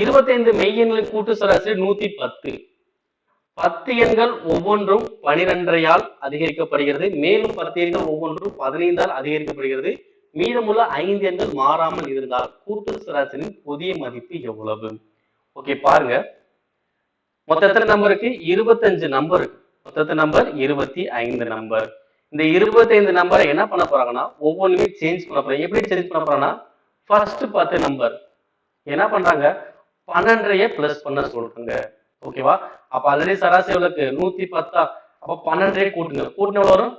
இருபத்தைந்து மெய்யெண்களின் கூட்டு சராசரி நூத்தி பத்து. பத்து எண்கள் ஒவ்வொன்றும் பனிரெண்டரையால் அதிகரிக்கப்படுகிறது. மேலும் பத்து எண்கள் ஒவ்வொன்றும் பதினைந்தால் அதிகரிக்கப்படுகிறது. மீதமுள்ள ஐந்து எண்கள் மாறாமல் இருந்தால் கூட்டு சராசரியின் புதிய மதிப்பு எவ்வளவு? ஓகே பாருங்க. மொத்தத்துல நம்பருக்கு இருபத்தஞ்சு நம்பர் மொத்தத்து நம்பர் இருபத்தி ஐந்து நம்பர் இந்த இருபத்தைந்து நம்பரை என்ன பண்ண போறாங்கன்னா ஒவ்வொன்றுமே சேஞ்ச் பண்ண போறாங்க. எப்படி சேஞ்ச் பண்ண போறாங்கன்னா ஃபர்ஸ்ட் பத்து நம்பர் என்ன பண்றாங்க? பன்னெண்டரையே பிளஸ் பண்ண சொல்றாங்க. ஓகேவா அப்ப ஆல்ரெடி சராசரி எவ்வளவுக்கு நூத்தி பத்தா? அப்ப பன்னெண்டரைய கூட்டுங்க. கூட்டின வரும்?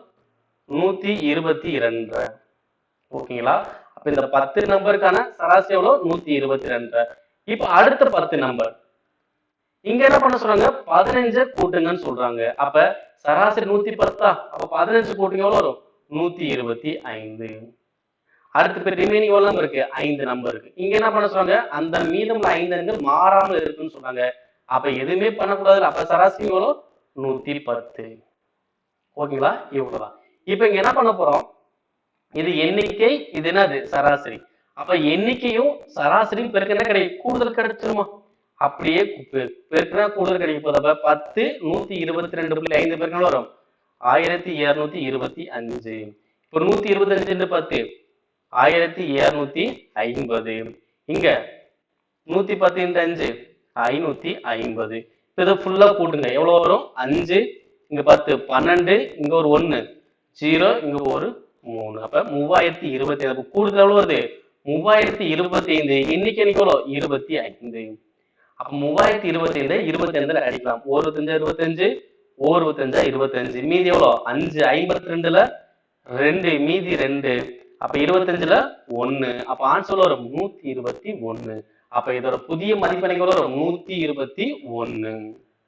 நூத்தி இருபத்தி இரண்டு ஓகேங்களா அப்ப இந்த பத்து நம்பருக்கான சராசரி எவ்வளவு? நூத்தி இருபத்தி ரெண்டு இப்ப அடுத்த பத்து நம்பர். இங்க என்ன பண்ண சொல்றாங்க? பதினஞ்சு கூட்டுங்கன்னு சொல்றாங்க. அப்ப சராசரி நூத்தி பத்தா? அப்ப பதினஞ்சு கூட்டுங்க எவ்வளவு வரும்? நூத்தி இருபத்தி ஐந்து. அடுத்து இப்ப ரிமைனிங் எவ்வளவு இருக்கு? ஐந்து நம்பர் இருக்கு. இங்க என்ன பண்ண சொல்றாங்க அந்த மீதமுள்ள ஐந்து எண்கள் மாறாமல் இருக்குன்னு சொல்றாங்க அப்ப எதுவுமே பண்ணக்கூடாது அப்ப சராசரி எவ்வளோ நூத்தி பத்து. ஓகேங்களா இவ்வளவுதான். இப்ப இங்க என்ன பண்ண போறோம்? இது எண்ணிக்கை இது என்னது? சராசரி. அப்ப எண்ணிக்கையும் சராசரியும் பெருக்க என்ன கிடைக்கும்? கூடுதல் கிடைச்சிருமா? அப்படியே பெ- கூடுதல் கிடைக்கும். போதப்ப பத்து நூத்தி இருபத்தி ரெண்டு புள்ளி ஐந்து பேருக்கு வரும். ஆயிரத்தி இருநூத்தி இருபத்தி அஞ்சு. இப்ப நூத்தி இருபத்தி அஞ்சு பத்து. ஆயிரத்தி இருநூத்தி ஐம்பது. இங்க நூத்தி பத்து இந்த அஞ்சு ஐநூத்தி ஐம்பது. இதை ஃபுல்லா கூட்டுங்க. எவ்வளவு வரும்? அஞ்சு இங்க பத்து. பன்னெண்டு இங்க ஒரு ஒண்ணு. ஜீரோ இங்க ஒரு மூணு. அப்ப மூவாயிரத்தி இருபத்தி ஐந்து கூடுதல் எவ்வளவு வருது? மூவாயிரத்தி இருபத்தி ஐந்து இன்னைக்கு எனக்கு எவ்வளோ இருபத்தி ஐந்து. அப்ப மூவாயிரத்தி இருபத்தி ஐந்து இருபத்தி ஐந்துல அடிக்கலாம் ஒரு இருபத்தஞ்சா? இருபத்தஞ்சு ஒருபத்தஞ்சா இருபத்தஞ்சா இருபத்தஞ்சு. மீதி எவ்வளோ அஞ்சு. ஐம்பத்தி ரெண்டுல ரெண்டு. மீதி ரெண்டு. அப்ப இருபத்தஞ்சுல ஒன்னு அப்ப ஆன்சர் வரும் நூத்தி இருபத்தி ஒன்னு அப்ப இதோட புதிய மதிப்பெண்கள் வரும் நூத்தி இருபத்தி ஒன்னு